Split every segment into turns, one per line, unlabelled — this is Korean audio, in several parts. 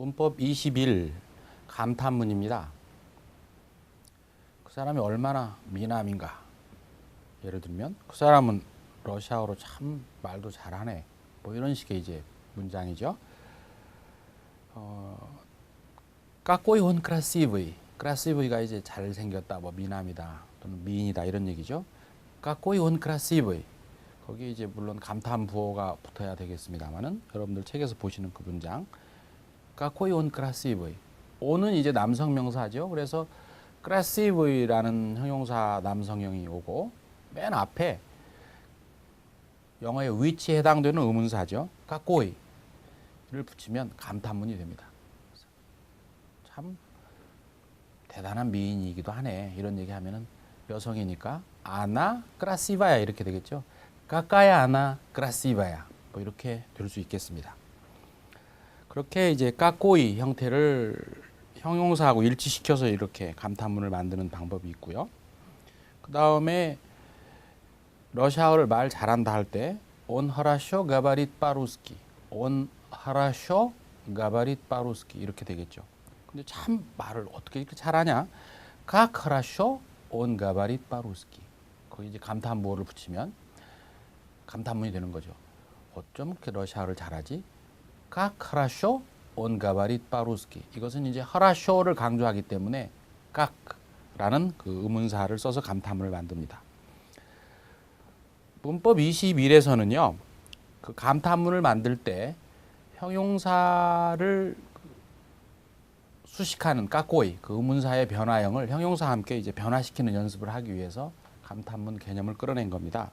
문법 21 감탄문입니다. 그 사람이 얼마나 미남인가. 예를 들면 그 사람은 러시아어로 참 말도 잘하네. 뭐 이런 식의 이제 문장이죠. 어, 까꼬이 온 크라시브이. 크라시브이가 이제 잘생겼다, 뭐 미남이다, 또는 미인이다 이런 얘기죠. 까꼬이 온 크라시브이. 거기 이제 물론 감탄 부호가 붙어야 되겠습니다만은 여러분들 책에서 보시는 그 문장. 까꼬이 온 크라시브이. 온은 이제 남성 명사죠. 그래서 크라시브이라는 형용사 남성형이 오고 맨 앞에 영어의 위치에 해당되는 의문사죠. 까꼬이를 붙이면 감탄문이 됩니다. 참 대단한 미인이기도 하네. 이런 얘기 하면은 여성이니까 아나 크라시바야 이렇게 되겠죠. 까까야 아나 크라시바야 뭐 이렇게 될 수 있겠습니다. 그렇게 이제 까꼬이 형태를 형용사하고 일치시켜서 이렇게 감탄문을 만드는 방법이 있고요. 그 다음에 러시아어를 말 잘한다 할 때 온 하라쇼 가바릿 파루스키 온 하라쇼 가바릿 파루스키 이렇게 되겠죠. 근데 참 말을 어떻게 이렇게 잘하냐? 각 하라쇼 온 가바릿 파루스키 거기 이제 감탄부호를 붙이면 감탄문이 되는 거죠. 어쩜 이렇게 러시아어를 잘하지? 각 하라쇼 온 가바릿 파루스키 이것은 이제 하라쇼를 강조하기 때문에 각라는 그 의문사를 써서 감탄문을 만듭니다. 문법 21에서는요. 그 감탄문을 만들 때 형용사를 수식하는 까꼬이 그 의문사의 변화형을 형용사와 함께 이제 변화시키는 연습을 하기 위해서 감탄문 개념을 끌어낸 겁니다.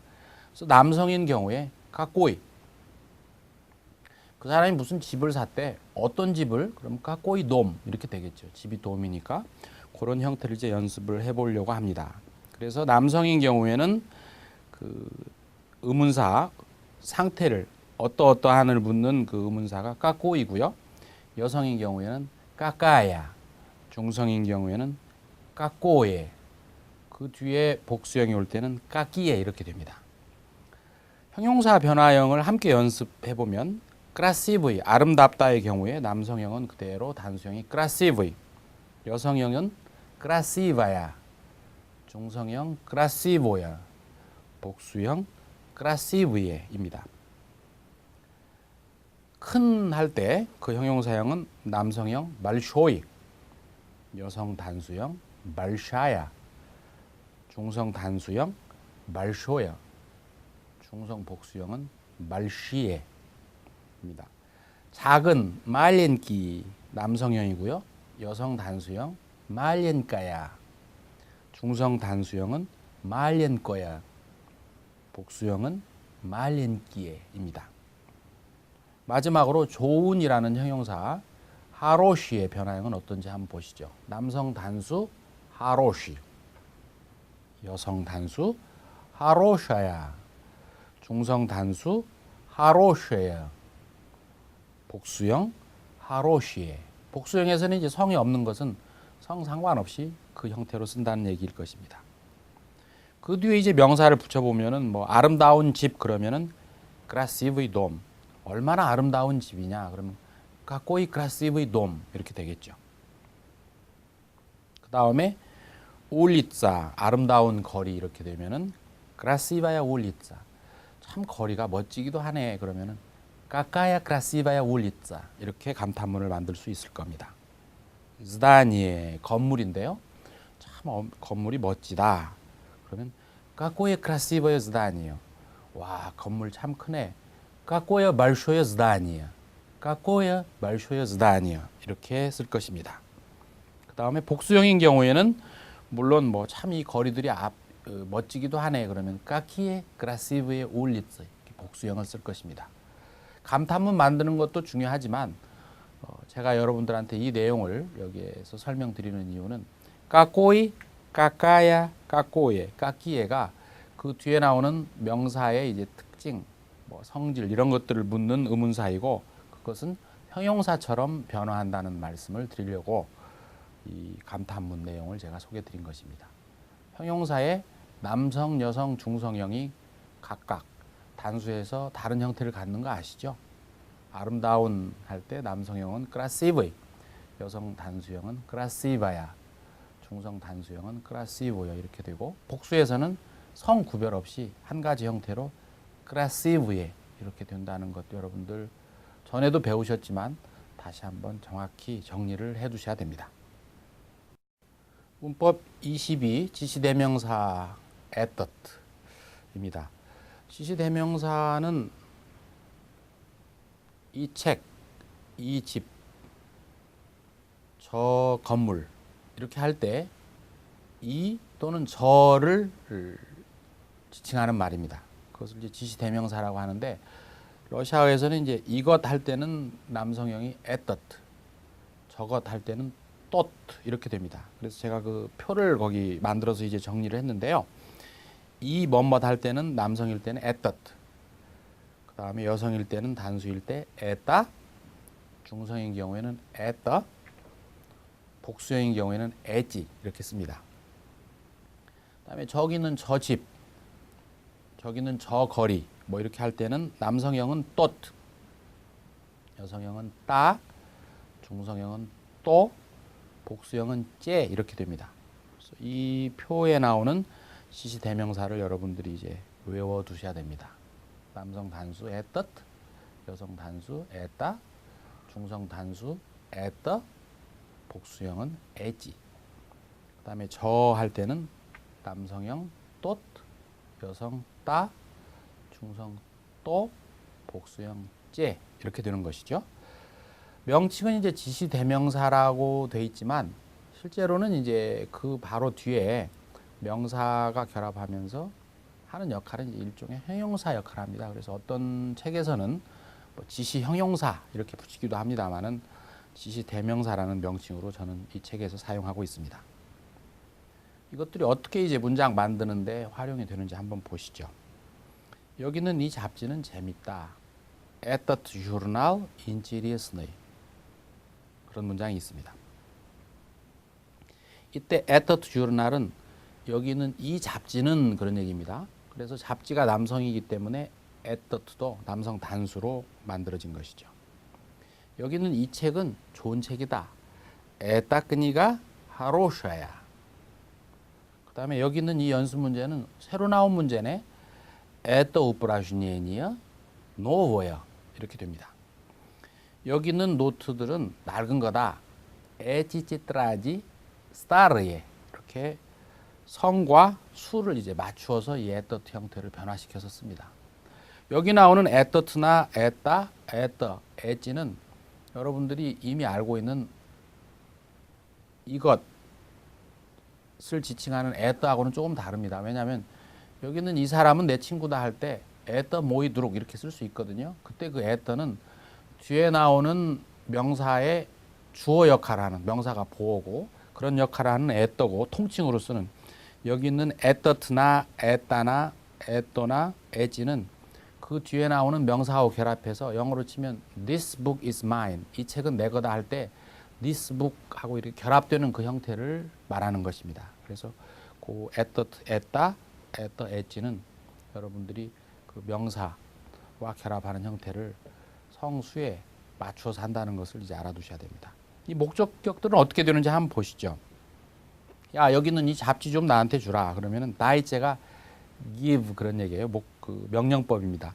그래서 남성인 경우에 까꼬이 그 사람이 무슨 집을 샀대 어떤 집을 그럼 까꼬이 돔 이렇게 되겠죠. 집이 돔이니까 그런 형태를 이제 연습을 해보려고 합니다. 그래서 남성인 경우에는 그 의문사 상태를 어떠어떠한을 묻는 그 의문사가 까꼬이고요. 여성인 경우에는 까까야, 중성인 경우에는 까꼬에, 그 뒤에 복수형이 올 때는 까끼에 이렇게 됩니다. 형용사 변화형을 함께 연습해 보면 크라시브이 아름답다의 경우에 남성형은 그대로 단수형이 크라시브이, 여성형은 크라시바야, 중성형 크라시보야, 복수형 크라시브예입니다. 큰 할 때 그 형용사형은 남성형 말쇼이, 여성 단수형 말샤야, 중성 단수형 말쇼야, 중성 복수형은 말시에 입니다. 작은 말렌기 남성형이고요. 여성 단수형 말렌까야, 중성 단수형은 말렌거야, 복수형은 말렌기에입니다. 마지막으로 좋은이라는 형용사 하로시의 변화형은 어떤지 한번 보시죠. 남성 단수 하로시, 여성 단수 하로샤야, 중성 단수 하로쉐야, 복수형 하로시에. 복수형에서는 이제 성이 없는 것은 성 상관없이 그 형태로 쓴다는 얘기일 것입니다. 그 뒤에 이제 명사를 붙여보면은 뭐 아름다운 집 그러면은 크라시브이 돔 얼마나 아름다운 집이냐 그러면 까꼬이 크라시브이 돔 이렇게 되겠죠. 그 다음에 울리자 아름다운 거리 이렇게 되면은 크라시바야 울리자 참 거리가 멋지기도 하네 그러면은 까까야 크라시바야 울리자 이렇게 감탄문을 만들 수 있을 겁니다. zdanie 건물인데요. 참 어, 건물이 멋지다. 그러면 까꼬에 크라시버의 zdanie요. 와 건물 참 크네. 까꼬야 말쇼의 zdanie요. 까꼬야 말쇼의 zdanie요. 이렇게 쓸 것입니다. 그 다음에 복수형인 경우에는 물론 뭐 참 이 거리들이 앞 어, 멋지기도 하네 그러면 까키에 크라시브의 울리츠 복수형을 쓸 것입니다. 감탄문 만드는 것도 중요하지만 어, 제가 여러분들한테 이 내용을 여기에서 설명드리는 이유는 까꼬이, 까까야, 까꼬예, 까끼예가 그 뒤에 나오는 명사의 이제 특징, 뭐 성질 이런 것들을 묻는 의문사이고 그것은 형용사처럼 변화한다는 말씀을 드리려고 이 감탄문 내용을 제가 소개드린 것입니다. 형용사의 남성, 여성, 중성형이 각각 단수해서 다른 형태를 갖는 거 아시죠? 아름다운 할 때 남성형은 크라시브이, 여성 단수형은 크라시바야, 중성 단수형은 크라시보야 이렇게 되고 복수에서는 성 구별 없이 한 가지 형태로 크라시브에 이렇게 된다는 것 여러분들 전에도 배우셨지만 다시 한번 정확히 정리를 해 두셔야 됩니다. 문법 22 지시대명사 에떻입니다. 지시대명사는 이 책, 이 집, 저 건물 이렇게 할 때 이 또는 저를 지칭하는 말입니다. 그것을 이제 지시 대명사라고 하는데 러시아어에서는 이제 이것 할 때는 남성형이 에떠트, 저것 할 때는 또트 이렇게 됩니다. 그래서 제가 그 표를 거기 만들어서 이제 정리를 했는데요. 이 뭐뭐 할 때는 남성일 때는 에떠트, 그 다음에 여성일 때는 단수일 때 에따, 중성인 경우에는 에떠, 복수형인 경우에는 에지 이렇게 씁니다. 그다음에 저기는 저 집, 저기는 저 거리 뭐 이렇게 할 때는 남성형은 또트, 여성형은 따, 중성형은 또, 복수형은 째 이렇게 됩니다. 이 표에 나오는 시시 대명사를 여러분들이 이제 외워 두셔야 됩니다. 남성 단수 에뜻, 여성 단수 에따, 중성 단수 에떠, 복수형은 에지. 그다음에 저 할 때는 남성형 또, 여성 따, 중성 또, 복수형 째 이렇게 되는 것이죠. 명칭은 이제 지시 대명사라고 돼 있지만 실제로는 이제 그 바로 뒤에 명사가 결합하면서 하는 역할은 일종의 형용사 역할을 합니다. 그래서 어떤 책에서는 뭐 지시 형용사 이렇게 붙이기도 합니다만은 지시 대명사라는 명칭으로 저는 이 책에서 사용하고 있습니다. 이것들이 어떻게 이제 문장 만드는데 활용이 되는지 한번 보시죠. 여기는 이 잡지는 재밌다. Этот журнал интересный. 그런 문장이 있습니다. 이때 этот журnal은 여기는 이 잡지는 그런 얘기입니다. 그래서 잡지가 남성이기 때문에 에터트도 남성 단수로 만들어진 것이죠. 여기는 이 책은 좋은 책이다. 에따 끄니가 하로샤야. 그 다음에 여기는 이 연습 문제는 새로 나온 문제네. 에떠 우프라슈니에니어 노워요. 이렇게 됩니다. 여기는 노트들은 낡은 거다. 에치치트라지 스타르에 이렇게 성과 수를 이제 맞추어서 이 에떠트 형태를 변화시켜서 씁니다. 여기 나오는 에떠트나 에따, 에떠, 에찌는 여러분들이 이미 알고 있는 이것을 지칭하는 에떠하고는 조금 다릅니다. 왜냐하면 여기는 이 사람은 내 친구다 할 때 에떠 모이도록 이렇게 쓸 수 있거든요. 그때 그 에떠는 뒤에 나오는 명사의 주어 역할을 하는 명사가 보어고 그런 역할을 하는 에떠고 통칭으로 쓰는 여기 있는 에떠트나 에따나 에또나 에지는 그 뒤에 나오는 명사하고 결합해서 영어로 치면 this book is mine 이 책은 내 거다 할 때 this book 하고 이렇게 결합되는 그 형태를 말하는 것입니다. 그래서 그 에떠트 에따 에떠 에지는 여러분들이 그 명사와 결합하는 형태를 성수에 맞추어서 한다는 것을 이제 알아두셔야 됩니다. 이 목적격들은 어떻게 되는지 한번 보시죠. 야 여기 는 이 잡지 좀 나한테 주라. 그러면은 나이째가 give 그런 얘기예요. 목, 그 명령법입니다.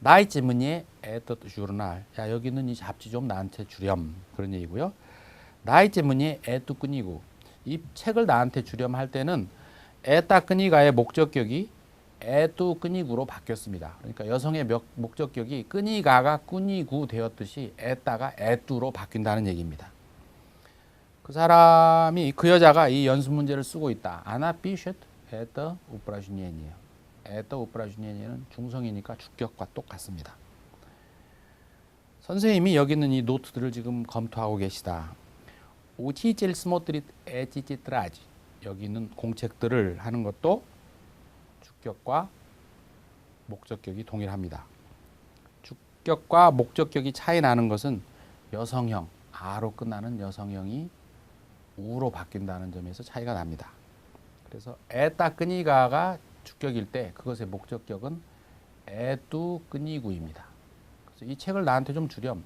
나이째 문예 에떠 주르날. 야 여기 는 이 잡지 좀 나한테 주렴 그런 얘기고요. 나이째 문예 에뚜 끈이고 이 책을 나한테 주렴 할 때는 에따 끈이가의 목적격이 에뚜 끈이구로 바뀌었습니다. 그러니까 여성의 목적격이 끈이가가 끈이구 되었듯이 에따가 에뚜로 바뀐다는 얘기입니다. 그 사람이 그 여자가 이 연습 문제를 쓰고 있다. 아나 비쉣 에떠 우프라주니엔이에요. 에떠 우프라주니엔은 중성이니까 주격과 똑같습니다. 선생님이 여기 있는 이 노트들을 지금 검토하고 계시다. 우치질 스모트릿 에치치트라지 여기 있는 공책들을 하는 것도 주격과 목적격이 동일합니다. 주격과 목적격이 차이 나는 것은 여성형, 아로 끝나는 여성형이 우로 바뀐다는 점에서 차이가 납니다. 그래서 에따 끄니가가 주격일 때 그것의 목적격은 에뚜 끄니구입니다. 그래서 이 책을 나한테 좀 주렴.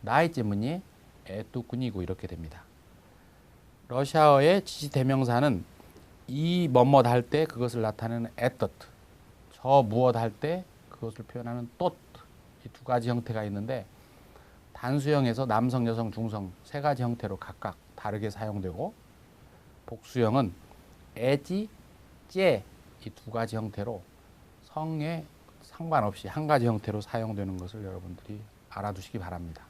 나이 때문에 에뚜꾼이고 이렇게 됩니다. 러시아어의 지시 대명사는 이 뭐뭇 할 때 그것을 나타내는 에떠트, 저 무엇 할 때 그것을 표현하는 또트 이두 가지 형태가 있는데 단수형에서 남성, 여성, 중성 세 가지 형태로 각각 다르게 사용되고 복수형은 에지, 제이두 가지 형태로 성에 상관없이 한 가지 형태로 사용되는 것을 여러분들이 알아두시기 바랍니다.